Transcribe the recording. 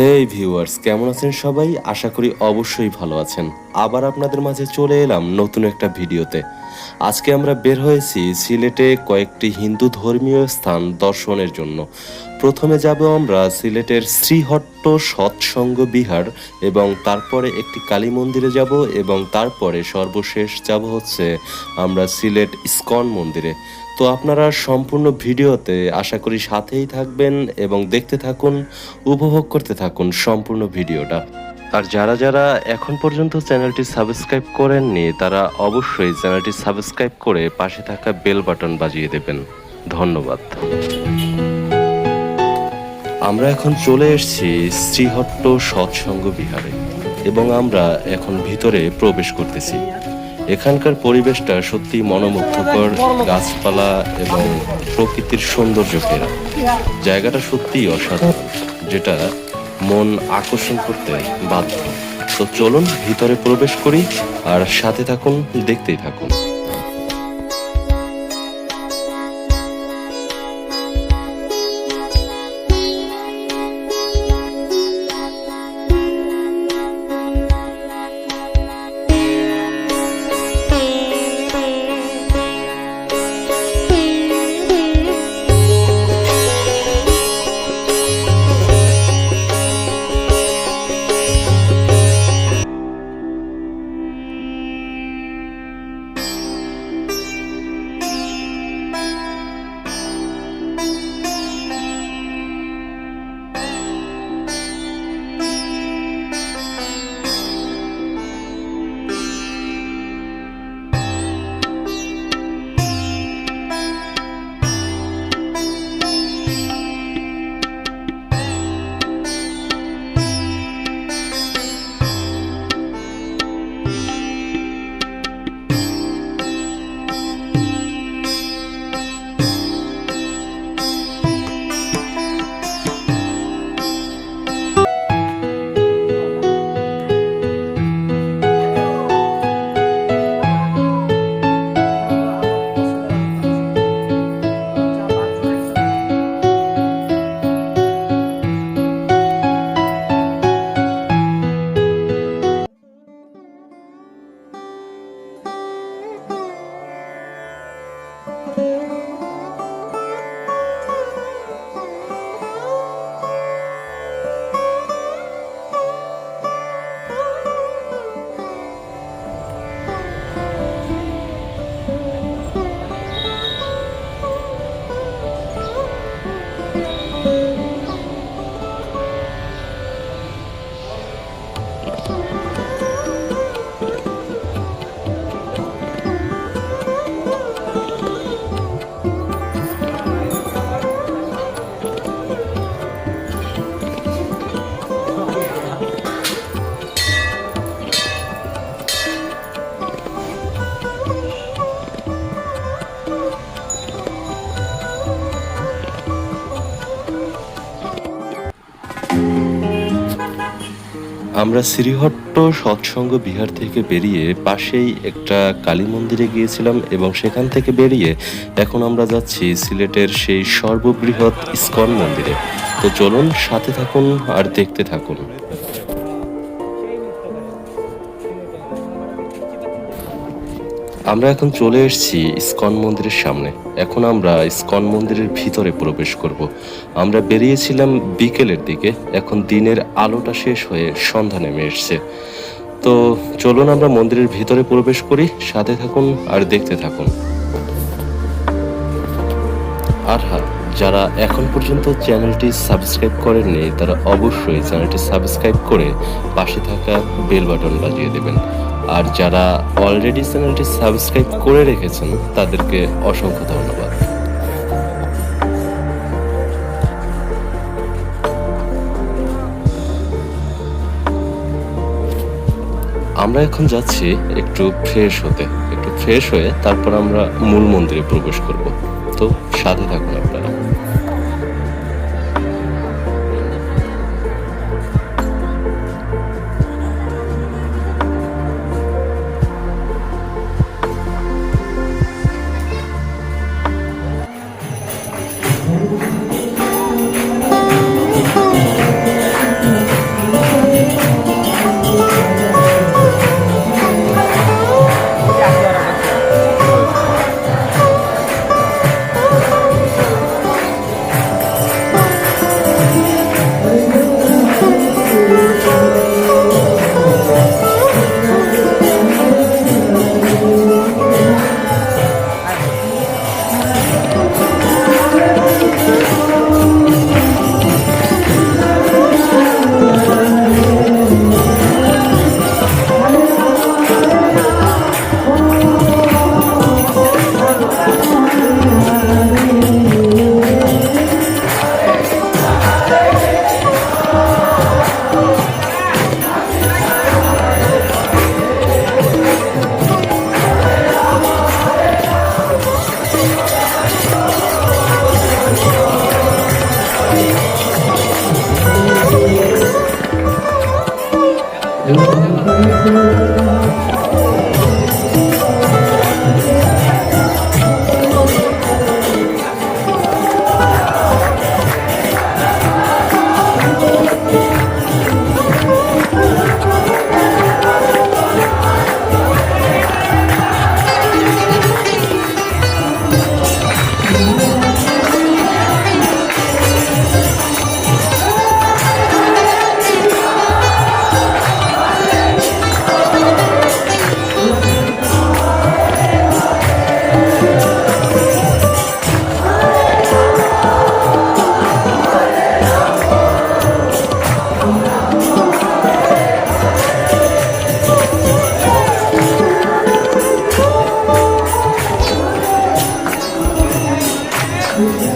হে viewers, কেমন আছেন সবাই? আশা করি অবশ্যই ভালো আছেন। আবার আপনাদের মাঝে চলে এলাম নতুন একটা ভিডিওতে। আজকে আমরা বের হয়েছি সিলেটে কয়েকটি হিন্দু ধর্মীয় স্থান দর্শনের জন্য। প্রথমে যাব আমরা সিলেটের শ্রীহট্ট সৎসঙ্গ বিহার এবং তারপরে একটি কালী মন্দিরে যাব এবং তারপরে সর্বশেষ যাব হচ্ছে আমরা সিলেট ইস্কন মন্দিরে। তো আপনারা সম্পূর্ণ ভিডিওতে আশা করি সাথেই থাকবেন এবং দেখতে থাকুন, উপভোগ করতে থাকুন সম্পূর্ণ ভিডিওটা। আর যারা যারা এখন পর্যন্ত চ্যানেলটি সাবস্ক্রাইব করেননি, তারা অবশ্যই চ্যানেলটি সাবস্ক্রাইব করে পাশে থাকা বেল বাটন বাজিয়ে দেবেন। ধন্যবাদ। আমরা এখন চলে এসেছি শ্রীহট্ট সৎসঙ্গ বিহারে এবং আমরা এখন ভিতরে প্রবেশ করতেছি। এখানকার পরিবেশটা সত্যি মনোমুগ্ধকর, গাছপালা এবং প্রকৃতির সৌন্দর্য ঘেরা জায়গাটা সত্যিই অসাধারণ, যেটা মন আকর্ষণ করতে বাধ্য। তো চলুন ভিতরে প্রবেশ করি, আর সাথে থাকুন, দেখতেই থাকুন। আমরা শ্রীহট্ট সৎসঙ্গ বিহার থেকে বেরিয়ে পাশেই একটা কালী মন্দিরে গিয়েছিলাম এবং সেখান থেকে বেরিয়ে এখন আমরা যাচ্ছি সিলেটের সেই সর্ববৃহৎ ইস্কন মন্দিরে। তো চলুন, সাথে থাকুন আর দেখতে থাকুন। আমরা এখন চলে এসেছি ইস্কন মন্দিরের সামনে। এখন আমরা ইস্কন মন্দিরের ভিতরে প্রবেশ করব। আমরা বেরিয়েছিলাম বিকেলের দিকে, এখন দিনের আলোটা শেষ হয়ে সন্ধ্যা নেমে এসছে। তো চলুন আমরা মন্দিরের ভিতরে প্রবেশ করি, সাথে থাকুন আর দেখতে থাকুন। আর হ্যাঁ যারা এখন পর্যন্ত চ্যানেলটি সাবস্ক্রাইব করেননি, তারা অবশ্যই চ্যানেলটি সাবস্ক্রাইব করে পাশে থাকা বেল বাটন বাজিয়ে দেবেন। আর যারা অলরেডি চ্যানেলটি সাবস্ক্রাইব করে রেখেছেন, তাদেরকে অসংখ্য ধন্যবাদ। আমরা এখন যাচ্ছি একটু ফ্রেশ হতে। একটু ফ্রেশ হয়ে তারপর আমরা মূল মন্দিরে প্রবেশ করব। তো সাথে থাকুন আপনারা। Yeah.